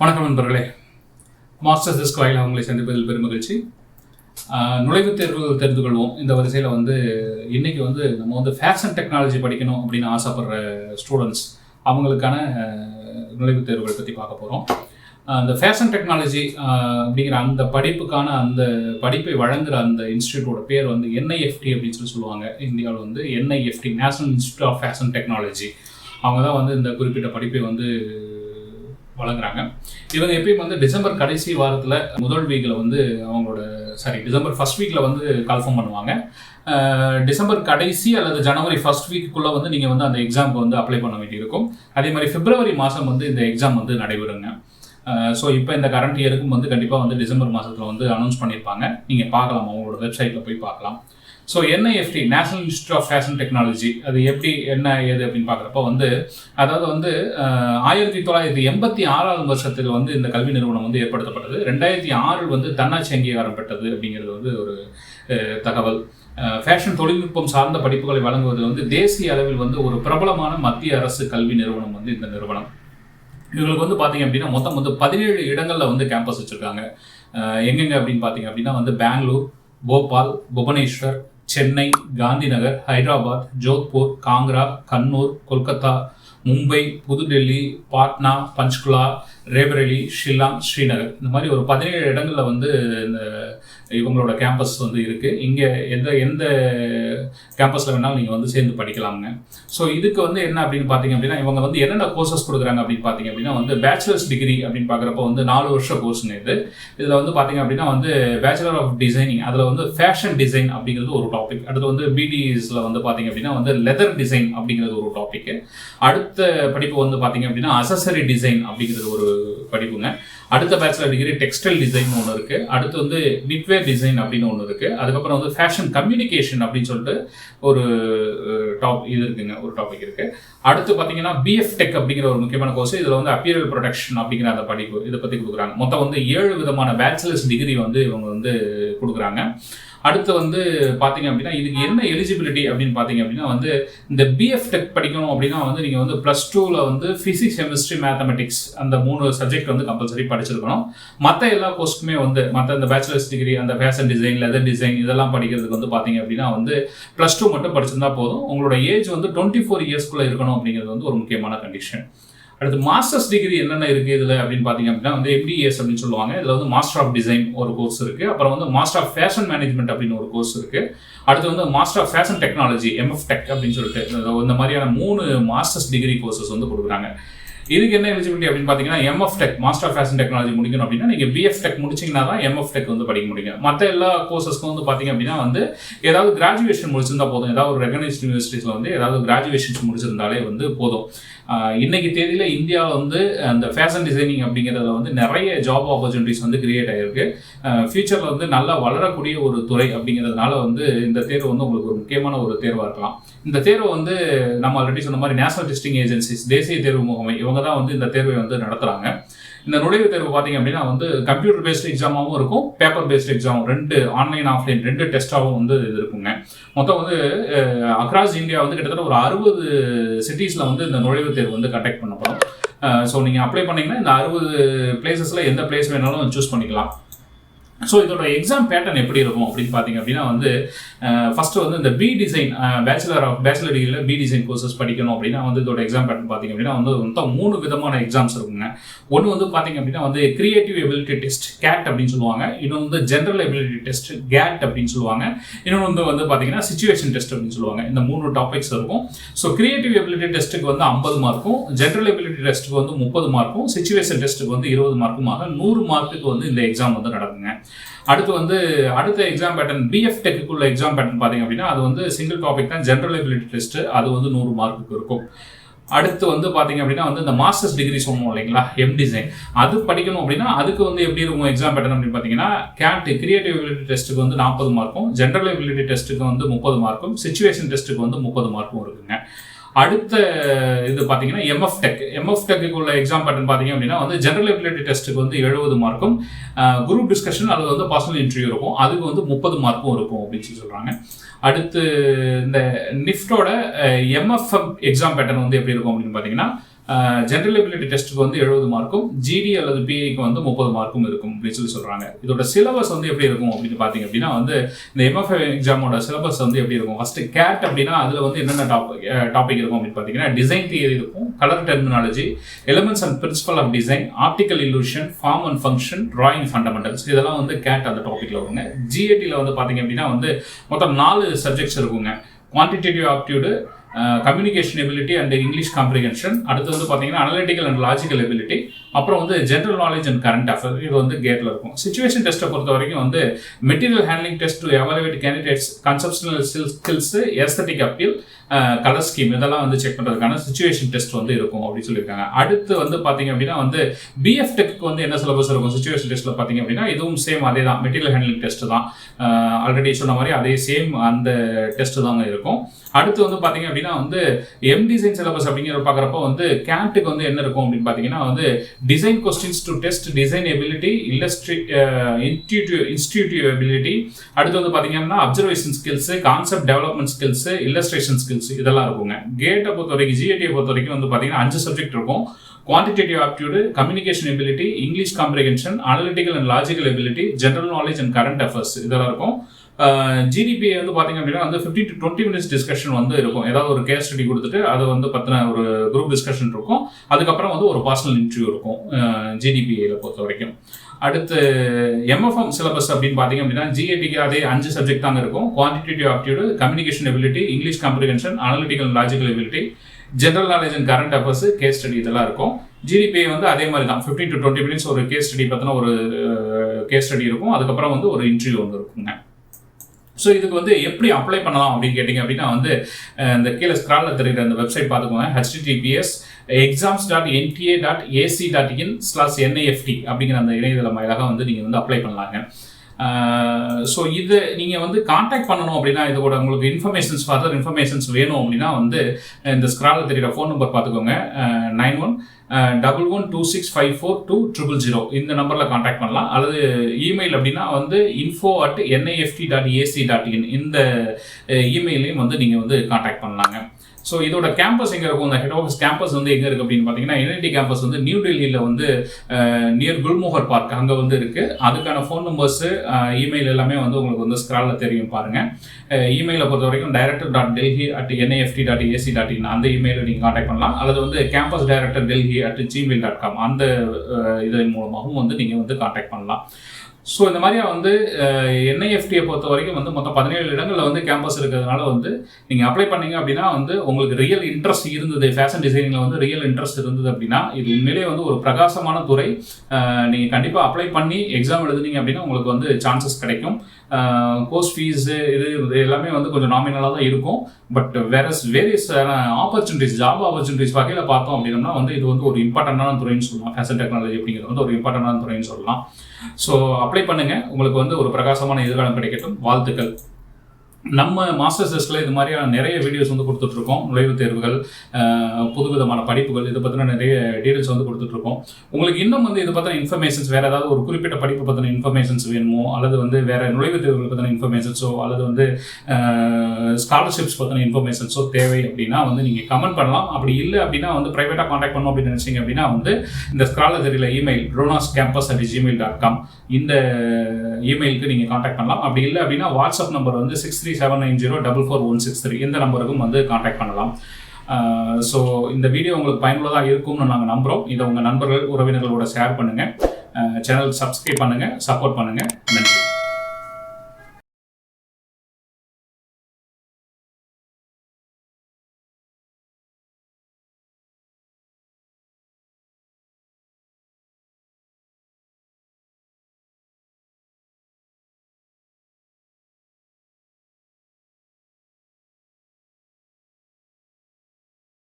வணக்கம் நண்பர்களே. Masters disk அவங்களை சந்திப்பதில் பெருமகிழ்ச்சி நுழைவுத் தேர்வு தெரிந்து கொள்வோம். இந்த வரிசையில் வந்து இன்றைக்கி வந்து நம்ம வந்து ஃபேஷன் டெக்னாலஜி படிக்கணும் அப்படின்னு ஆசைப்படுற ஸ்டூடெண்ட்ஸ் அவங்களுக்கான நுழைவுத் தேர்வுகள் பற்றி பார்க்க போகிறோம் அந்த ஃபேஷன் டெக்னாலஜி அப்படிங்கிற அந்த படிப்புக்கான அந்த படிப்பை வழங்குகிற அந்த இன்ஸ்டியூட்டோட பேர் வந்து என்ஐஎஃப்டி அப்படின்னு சொல்லி சொல்லுவாங்க. இந்தியாவில் வந்து NIFT national institute of fashion technology அவங்க தான் வந்து இந்த குறிப்பிட்ட படிப்பை வந்து வழங்குறாங்க. இவங்க எப்பயும் வந்து டிசம்பர் கடைசி வாரத்தில் முதல் வீக்கில் வந்து அவங்களோட சாரி டிசம்பர் ஃபர்ஸ்ட் வீக்கில் வந்து கன்ஃபார்ம் பண்ணுவாங்க. டிசம்பர் கடைசி அல்லது ஜனவரி ஃபர்ஸ்ட் வீக்குள்ளே வந்து நீங்கள் வந்து அந்த எக்ஸாமுக்கு வந்து அப்ளை பண்ண வேண்டியிருக்கும் அதே மாதிரி பிப்ரவரி மாதம் வந்து இந்த எக்ஸாம் வந்து நடைபெறுங்க. ஸோ இப்போ இந்த கரண்ட் இயருக்கும் வந்து கண்டிப்பாக வந்து டிசம்பர் மாதத்தில் வந்து அனௌன்ஸ் பண்ணியிருப்பாங்க நீங்கள் பார்க்கலாம் அவங்களோட வெப்சைட்டில் போய் பார்க்கலாம். So NIFT national institute of fashion technology அது எப்படி என்ன ஏது அப்படின்னு பார்க்குறப்ப வந்து அதாவது வந்து ஆயிரத்தி தொள்ளாயிரத்தி எண்பத்தி ஆறாவது வருஷத்தில் வந்து இந்த கல்வி நிறுவனம் வந்து ஏற்படுத்தப்பட்டது. ரெண்டாயிரத்தி ஆறில் வந்து தன்னாட்சி அங்கீகாரம் பெற்றது அப்படிங்கிறது வந்து ஒரு தகவல். ஃபேஷன் தொழில்நுட்பம் சார்ந்த படிப்புகளை வழங்குவதில் வந்து தேசிய அளவில் வந்து ஒரு பிரபலமான மத்திய அரசு கல்வி நிறுவனம் வந்து இந்த நிறுவனம். இவங்களுக்கு வந்து பார்த்தீங்க அப்படின்னா மொத்தம் வந்து பதினேழு இடங்களில் வந்து கேம்பஸ் வச்சுருக்காங்க. எங்கெங்க அப்படின்னு பார்த்தீங்க அப்படின்னா வந்து பெங்களூர் போபால் புவனேஸ்வர் சென்னை காந்திநகர் ஹைதராபாத் ஜோத்பூர் காங்க்ரா கண்ணூர் கொல்கத்தா மும்பை புதுடெல்லி பாட்னா பஞ்ச்குலா ரேபரேலி ஷில்லாங் ஸ்ரீநகர். இந்த மாதிரி ஒரு பதினேழு இடங்களில் வந்து இந்த இவங்களோட கேம்பஸ் வந்து இருக்குது இங்கே எந்த எந்த கேம்பஸில் வேணாலும் நீங்கள் வந்து சேர்ந்து படிக்கலாமுங்க. ஸோ இதுக்கு வந்து என்ன அப்படின்னு பார்த்தீங்க அப்படின்னா இவங்க வந்து என்னென்ன கோர்சஸ் கொடுக்குறாங்க அப்படின்னு பார்த்தீங்க அப்படின்னா வந்து பேச்சுலர்ஸ் டிகிரி அப்படின்னு பார்க்குறப்ப வந்து நாலு வருஷம் கோர்ஸ்னு இது. இதில் வந்து பார்த்தீங்க அப்படின்னா வந்து பேச்சுலர் ஆஃப் டிசைனிங் அதில் வந்து ஃபேஷன் டிசைன் அப்படிங்கிறது ஒரு டாபிக் அடுத்து வந்து பிடிஇஸில் வந்து பார்த்தீங்க அப்படின்னா வந்து லெதர் டிசைன் அப்படிங்கிறது ஒரு டாபிக் அடுத்த படிப்பு வந்து பார்த்தீங்க அப்படின்னா அசசரி டிசைன் அப்படிங்கிறது ஒரு படிப்புங்க. அடுத்த பேச்சுலர் டிகிரி டெக்ஸ்டைல் டிசைன் ஒன்று இருக்குது அடுத்து வந்து நிட்வேர் டிசைன் அப்படின்னு ஒன்று இருக்குது அதுக்கப்புறம் வந்து ஃபேஷன் கம்யூனிகேஷன் அப்படின்னு சொல்லிட்டு ஒரு டாப் இது இருக்குங்க. ஒரு டாபிக் இருக்குது அடுத்து பார்த்தீங்கன்னா பிஎஃப் டெக் அப்படிங்கிற ஒரு முக்கியமான கோர்ஸ் இதில் வந்து அப்பீரியல் ப்ரொடக்ஷன் அப்படிங்கிற அந்த படிப்பு இதை பற்றி கொடுக்குறாங்க. மொத்தம் வந்து ஏழு விதமான பேச்சுலர்ஸ் டிகிரி வந்து இவங்க வந்து கொடுக்குறாங்க. அடுத்து வந்து பார்த்தீங்க அப்படின்னா இதுக்கு என்ன எலிஜிபிலிட்டி அப்படின்னு பார்த்தீங்க அப்படின்னா வந்து இந்த பிஎஃப் டெக் படிக்கணும் அப்படின்னா வந்து நீங்கள் வந்து ப்ளஸ் டூவில் வந்து ஃபிசிக்ஸ் கெமிஸ்ட்ரி மேத்தமெட்டிக்ஸ் அந்த மூணு சப்ஜெக்ட் வந்து கம்பல்சரி படிச்சிருக்கணும். மற்ற எல்லா கோர்ஸ்க்குமே வந்து மற்ற இந்த பேச்சுலர்ஸ் டிகிரி அந்த ஃபேஷன் டிசைன் லெதர் டிசைன் இதெல்லாம் படிக்கிறதுக்கு வந்து பார்த்தீங்க அப்படின்னா வந்து ப்ளஸ் டூ மட்டும் படிச்சிருந்தா போதும். உங்களோட ஏஜ் வந்து டுவெண்ட்டி ஃபோர் இயர்ஸ்க்குள்ளே இருக்கணும் அப்படிங்கிறது வந்து ஒரு முக்கியமான கண்டிஷன் அடுத்து மாஸ்டர்ஸ் டிகிரி என்னென்ன இருக்குது இதில் அப்படின்னு பார்த்தீங்க அப்படின்னா வந்து எம்பிஎஸ் அப்படின்னு சொல்லுவாங்க. இதில் வந்து மாஸ்டர் ஆஃப் டிசைன் ஒரு கோர்ஸ் இருக்குது அப்புறம் வந்து மாஸ்டர் ஆஃப் ஃபேஷன் மேனேஜ்மெண்ட் அப்படின்னு ஒரு கோர்ஸ் இருக்குது அடுத்து வந்து master of fashion technology MF tech அப்படின்னு சொல்லிட்டு இந்த- மாதிரியான மூணு மாஸ்டர்ஸ் டிகிரி கோர்சஸ் வந்து கொடுக்குறாங்க. இதுக்கு என்ன எலிஜிபிலிட்டி அப்படின்னு பார்த்தீங்கன்னா MF tech master of fashion technology முடிக்கணும் அப்படின்னா நீங்கள் பிஎஃப் டெக் முடிச்சிங்கன்னா தான் எம்எஃப் டெக் வந்து படிக்க முடியும். மற்ற எல்லா கோர்சஸ்க்கும் வந்து பார்த்தீங்க அப்படின்னா வந்து ஏதாவது கிராஜுவேஷன் முடிச்சிருந்தா போதும். ஏதாவது ஒரு ரெகனைஸ்ட் யூனிவர்சிட்டிஸில் வந்து ஏதாவது கிராஜுவேஷன்ஸ் முடிச்சிருந்தாலே வந்து போதும். இன்னைக்கு தேதியில் இந்தியாவில் வந்து அந்த ஃபேஷன் டிசைனிங் அப்படிங்கிறதுல வந்து நிறைய ஜாப் ஆப்பர்ச்சுனிட்டிஸ் வந்து கிரியேட் ஆகிருக்கு ஃபியூச்சரில் வந்து நல்லா வளரக்கூடிய ஒரு துறை அப்படிங்கிறதுனால வந்து இந்த தேர்வு வந்து உங்களுக்கு ஒரு முக்கியமான ஒரு தேர்வாக இருக்கலாம். இந்த தேர்வு வந்து நம்ம ஆல்ரெடி சொன்ன மாதிரி நேஷனல் டெஸ்டிங் ஏஜென்சிஸ் தேசிய தேர்வு முகமை இவங்க தான் வந்து இந்த தேர்வை வந்து நடத்துகிறாங்க இந்த நுழைவுத் தேர்வு பார்த்தீங்க அப்படின்னா வந்து கம்ப்யூட்டர் பேஸ்டு எக்ஸாமாகவும் இருக்கும் பேப்பர் பேஸ்டு எக்ஸாம் ரெண்டு ஆன்லைன் ஆஃப்லைன் ரெண்டு டெஸ்ட்டாகவும் வந்து இது இருக்குங்க. மொத்தம் வந்து அக்ராஸ் இந்தியா வந்து கிட்டத்தட்ட ஒரு அறுபது சிட்டிஸில் வந்து இந்த நுழைவுத் தேர்வு வந்து கண்டக்ட் பண்ணப்படும். ஸோ நீங்கள் அப்ளை பண்ணிங்கன்னா இந்த அறுபது பிளேசஸில் எந்த பிளேஸ் வேணாலும் சூஸ் பண்ணிக்கலாம். ஸோ இதோட எக்ஸாம் பேட்டர்ன் எப்படி இருக்கும் அப்படின்னு பார்த்தீங்க அப்படின்னா வந்து ஃபஸ்ட்டு வந்து இந்த B design bachelor of bachelor டிகிரியில் பி டிசைன் கோர்சஸ் படிக்கணும் அப்படின்னா வந்து இதோட எக்ஸாம் பேட்டர்ன் பார்த்தீங்க அப்படின்னா வந்து மொத்தம் மூணு விதமான எக்ஸாம்ஸ் இருக்குங்க. ஒன்று வந்து பார்த்தீங்க அப்படின்னா வந்து கிரியேட்டிவ் எபிலிட்டி டெஸ்ட் கேட் அப்படின்னு சொல்லுவாங்க. இன்னொன்று வந்து ஜென்ரல் எபிலிட்டி டெஸ்ட் கேட் அப்படின்னு சொல்லுவாங்க. இன்னொன்று வந்து வந்து பார்த்தீங்கன்னா சுச்சுவேஷன் டெஸ்ட் அப்படின்னு சொல்லுவாங்க. இந்த மூணு டாபிக்ஸ் இருக்கும். ஸோ கிரியேட்டிவ் எபிலிட்டி டெஸ்ட்டுக்கு வந்து ஐம்பது மார்க்கும் ஜென்ரல் எபிலிட்டி டெஸ்ட்டுக்கு வந்து முப்பது மார்க்கும் சுச்சுவேஷன் டெஸ்ட்டுக்கு வந்து இருபது மார்க்குமாக நூறு மார்க்குக்கு வந்து இந்த எக்ஸாம் வந்து நடக்குங்க. அடுத்து வந்து அடுத்த எக்ஸாம் பேட்டர்ன் பிஎஃப் டெக்குள்ள எக்ஸாம் பேட்டர்ன் பார்த்தீங்க அப்படின்னா அது வந்து சிங்கிள் டாபிக் தான் ஜென்ரல் எபிலிட்டி டெஸ்ட் அது வந்து நூறு மார்க்குக்கு இருக்கும். அடுத்து வந்து பார்த்தீங்க அப்படின்னா வந்து இந்த மாஸ்டர்ஸ் டிகிரி சொல்லணும் இல்லைங்களா எம் டிசைன் அது படிக்கணும் அப்படின்னா அதுக்கு வந்து எப்படி இருக்கும் எக்ஸாம் பேட்டர்ன் அப்படின்னு பார்த்தீங்கன்னா கேட் கிரியேட்டிவ் எபிலிட்டி டெஸ்ட்டுக்கு வந்து நாற்பது மார்க்கும் ஜென்ரல் எபிலிட்டி டெஸ்ட்டுக்கு வந்து முப்பது மார்க்கும் சுச்சுவேஷன் டெஸ்ட்டுக்கு வந்து முப்பது மார்க்கும் இருக்குங்க. அடுத்த இது பார்த்தீங்கன்னா எம்எஃப் டெக் எம்எஃப் டெக்கு உள்ள எக்ஸாம் பேட்டர்ன் பார்த்தீங்க அப்படின்னா வந்து ஜென்ரல் எபிலிட்டி டெஸ்ட்டுக்கு வந்து எழுபது மார்க்கும் குரூப் டிஸ்கஷன் அல்லது வந்து பர்சனல் இன்டர்வியூ இருக்கும். அதுக்கு வந்து முப்பது மார்க்கும் இருக்கும் அப்படின்னு சொல்லி சொல்கிறாங்க அடுத்து இந்த நிஃப்டோட எம்எஃப்எம் எக்ஸாம் பேட்டர்ன் வந்து எப்படி இருக்கும் அப்படின்னு பார்த்தீங்கன்னா ஜென்ரல் எபிலிட்டி டெஸ்ட்டுக்கு வந்து எழுபது மார்க்கும் ஜிடி அல்லது பிஐக்கு வந்து முப்பது மார்க்கும் இருக்கும் அப்படின்னு சொல்லி சொல்கிறாங்க இதோட சிலபஸ் வந்து எப்படி இருக்கும் அப்படின்னு பார்த்தீங்க அப்படின்னா வந்து இந்த எம்எஃப்ஐ எக்ஸாமோட சிலபஸ் வந்து எப்படி இருக்கும்? ஃபஸ்ட்டு கேட் அப்படின்னா அதில் வந்து என்னென்ன டாபிக் டாபிக் இருக்கும் அப்படின்னு பார்த்தீங்கன்னா டிசைன் தியரி இருக்கும் colour terminology elements and principle of design optical illusion form and function drawing fundamentals இதெல்லாம் வந்து கேட் அந்த டாப்பிக்கில் வருங்க. ஜிஏடியில் வந்து பார்த்தீங்க அப்படின்னா வந்து மொத்தம் நாலு சப்ஜெக்ட்ஸ் இருக்குங்க. Quantitative aptitude communication ability and English comprehension அடுத்து வந்து பார்த்தீங்கன்னா அனலிட்டிக்கல் அண்ட் லாஜிக்கல் எபிலிட்டி அப்புறம் வந்து general knowledge and current affair இது வந்து கேட்டில் இருக்கும். சுச்சுவேஷன் டெஸ்ட்டை பொறுத்த வரைக்கும் வந்து material handling test to evaluate candidates conceptual skills aesthetic appeal colour scheme இதெல்லாம் வந்து செக் பண்ணுறதுக்கான சுச்சுவேஷன் டெஸ்ட் வந்து இருக்கும் அப்படின்னு சொல்லியிருக்காங்க. அடுத்து வந்து பார்த்தீங்க அப்படின்னா வந்து பிஎஃப் டெக்கு வந்து என்ன சிலபஸ் இருக்கும்? சுச்சுவேஷன் டெஸ்ட்டில் பார்த்தீங்க அப்படின்னா இதுவும் சேம் அதே தான் மெட்டீரியல் ஹேண்ட்லிங் டெஸ்ட் தான் ஆல்ரெடி சொன்ன மாதிரி அதே சேம் அந்த டெஸ்ட் தாங்க இருக்கும். அடுத்து வந்து பார்த்தீங்க அப்படின்னா வந்து எம் டிசைன் சிலபஸ் அப்படிங்கிற பார்க்குறப்ப வந்து கேட்டுக்கு வந்து என்ன இருக்கும் அப்படின்னு பார்த்தீங்கன்னா வந்து design questions to test design ability இல்லஸ்ட்ரி இன்ஸ்டியூட்டிவ் இன்ஸ்டியூட்டிவ் ability அடுத்து வந்து பார்த்தீங்கன்னா observation skills concept development skills illustration skills இதெல்லாம் இருக்குங்க. கேட்டை பொறுத்த வரைக்கும் ஜிஏடியை பொறுத்த வரைக்கும் வந்து பார்த்தீங்கன்னா அஞ்சு சப்ஜெக்ட் இருக்கும். Quantitative aptitude communication ability English comprehension analytical and logical ability general knowledge and current affairs இதெல்லாம் இருக்கும். ஜிடிபியை வந்து பார்த்தீங்க அப்படின்னா வந்து fifty to twenty minutes discussion வந்து இருக்கும். ஏதாவது ஒரு கேஸ் ஸ்டடி கொடுத்துட்டு அது வந்து பற்றின ஒரு குரூப் டிஸ்கஷன் இருக்கும். அதுக்கப்புறம் வந்து ஒரு பர்சனல் இன்டர்வியூ இருக்கும் ஜிடிபிஏல பொறுத்த வரைக்கும். அடுத்து எம்எஃப்எம் சிலபஸ் அப்படின்னு பார்த்தீங்க அப்படின்னா ஜிஏடிக்கு அதே அஞ்சு சப்ஜெக்ட் தாங்க இருக்கும். Quantitative aptitude communication ability English comprehension analytical logical ability general knowledge and current affairs case study இதெல்லாம் இருக்கும். ஜிடிபி வந்து அதே மாதிரி தான். ஃபிஃப்டீன் டு டுவெண்ட்டி மினிட்ஸ் ஒரு கேஸ் ஸ்டடி பற்றின ஒரு கேஸ் ஸ்டடி இருக்கும். அதுக்கப்புறம் வந்து ஒரு இன்டர்வியூ வந்து இருக்குங்க. ஸோ இதுக்கு வந்து எப்படி அப்ளை பண்ணலாம் அப்படின்னு கேட்டிங்க அப்படின்னா வந்து இந்த கீழே ஸ்க்ராலில் தெரிகிற அந்த வெப்சைட் பார்த்துக்கோங்க. HTTPS exams dot NTA dot AC dot in slash NIFT அப்படிங்கிற அந்த இணையதளம் வாயிலாக வந்து நீங்கள் வந்து அப்ளை பண்ணலாங்க. ஸோ இது நீங்கள் வந்து காண்டாக்ட் பண்ணணும் அப்படின்னா இதோட உங்களுக்கு இன்ஃபர்மேஷன்ஸ் ஃபர்தர் இன்ஃபர்மேஷன்ஸ் வேணும் அப்படின்னா வந்து இந்த ஸ்க்ராலில் தெரியுற ஃபோன் நம்பர் பார்த்துக்கோங்க. Nine one double one two six five four two triple zero இந்த நம்பரில் காண்டாக்ட் பண்ணலாம். அல்லது இமெயில் அப்படின்னா வந்து info at NIFT dot AC dot in இந்த இமெயிலையும் வந்து நீங்கள் வந்து காண்டாக்ட் பண்ணலாங்க. ஸோ இதோட கேம்பஸ் எங்கே இருக்கும்? இந்த ஹெட் ஆஃபீஸ் கேம்பஸ் வந்து எங்கே இருக்குது அப்படின்னு பார்த்தீங்கன்னா என்ஐடி கேம்பஸ் வந்து நியூ டெல்லியில் வந்து நியர் குல்மோகர் பார்க் அங்கே வந்து இருக்குது அதுக்கான ஃபோன் நம்பர்ஸு இமெயில் எல்லாமே வந்து உங்களுக்கு வந்து ஸ்க்ராலில் தெரியும் பாருங்கள் இமெயிலை பொறுத்த வரைக்கும் director dot Delhi at NIFT dot AC dot in அந்த இமெயிலில் நீங்கள் காண்டாக்ட் பண்ணலாம். அல்லது வந்து campus director Delhi at Gmail dot com அந்த இதன் மூலமாகவும் வந்து நீங்கள் வந்து காண்டாக்ட் பண்ணலாம். ஸோ இந்த மாதிரியா வந்து என்ஐஎஃப்டியை பொறுத்த வரைக்கும் வந்து மொத்தம் பதினேழு இடங்களில் வந்து கேம்பஸ் இருக்கிறதுனால வந்து நீங்கள் அப்ளை பண்ணீங்க அப்படின்னா வந்து உங்களுக்கு ரியல் இன்ட்ரெஸ்ட் இருந்தது ஃபேஷன் டிசைனிங்கில் வந்து ரியல் இன்ட்ரெஸ்ட் இருந்தது அப்படின்னா இது உண்மையிலேயே வந்து ஒரு பிரகாசமான துறை. நீங்கள் கண்டிப்பாக அப்ளை பண்ணி எக்ஸாம் எழுதுனீங்க அப்படின்னா உங்களுக்கு வந்து சான்சஸ் கிடைக்கும். கோர்ஸ் ஃபீஸு இது இது எல்லாமே வந்து கொஞ்சம் நாமினலாக தான் இருக்கும். பட் வேற வேரியஸ் ஆப்பர்ச்சுனிட்டிஸ் ஜாப் ஆப்பர்ச்சுனிட்டிஸ் வகையில் பார்த்தோம் அப்படின்னா வந்து இது வந்து ஒரு இம்பார்ட்டண்டான துறைன்னு சொல்லலாம். ஃபேஷன் டெக்னாலஜி அப்படிங்கிறது வந்து ஒரு இம்பார்ட்டண்டான துறைன்னு சொல்லலாம். ஸோ அப்ளை பண்ணுங்கள் உங்களுக்கு வந்து ஒரு பிரகாசமான எதிர்காலம் கிடைக்கட்டும். வாழ்த்துக்கள். நம்ம மாஸ்டர்ஸ் டெஸ்ட்டில் இது மாதிரியான நிறைய வீடியோஸ் வந்து கொடுத்துட்ருக்கோம். நுழைவுத் தேர்வுகள் புது புதுவிதமான படிப்புகள் இதை பற்றின நிறைய டீட்டெயில்ஸ் வந்து கொடுத்துட்ருக்கோம். உங்களுக்கு இன்னும் வந்து இதை பற்றின இன்ஃபர்மேஷன்ஸ் வேறு ஏதாவது ஒரு குறிப்பிட்ட படிப்பு பற்றின இன்ஃபர்மேஷன்ஸ் வேணுமோ அல்லது வந்து வேறு நுழைவுத் தேர்வுகள் பற்றின இன்ஃபர்மேஷன்ஸோ அல்லது வந்து ஸ்காலர்ஷிப்ஸ் பற்றின இன்ஃபர்மேஷன்ஸோ தேவை அப்படின்னா வந்து நீங்கள் கமெண்ட் பண்ணலாம். அப்படி இல்லை அப்படின்னா வந்து ப்ரைவேட்டாக காண்டாக்ட் பண்ணோம் அப்படின்னு நினச்சிங்க அப்படின்னா வந்து இந்த scholar email ronas campus at Gmail dot com இந்த இமெயிலுக்கு நீங்கள் காண்டாக்ட் பண்ணலாம். அப்படி இல்லை அப்படின்னா வாட்ஸ்அப் நம்பர் வந்து six three seven nine zero double four one six three இந்த நம்பருக்கும் வந்து காண்டாக்ட் பண்ணலாம். ஸோ இந்த வீடியோ உங்களுக்கு பயனுள்ளதாக இருக்கும்னு நாங்கள் நம்புகிறோம் இதை உங்கள் நண்பர்கள் உறவினர்களோட ஷேர் பண்ணுங்கள் சேனல் சப்ஸ்கிரைப் பண்ணுங்கள் சப்போர்ட் பண்ணுங்கள் நன்றி.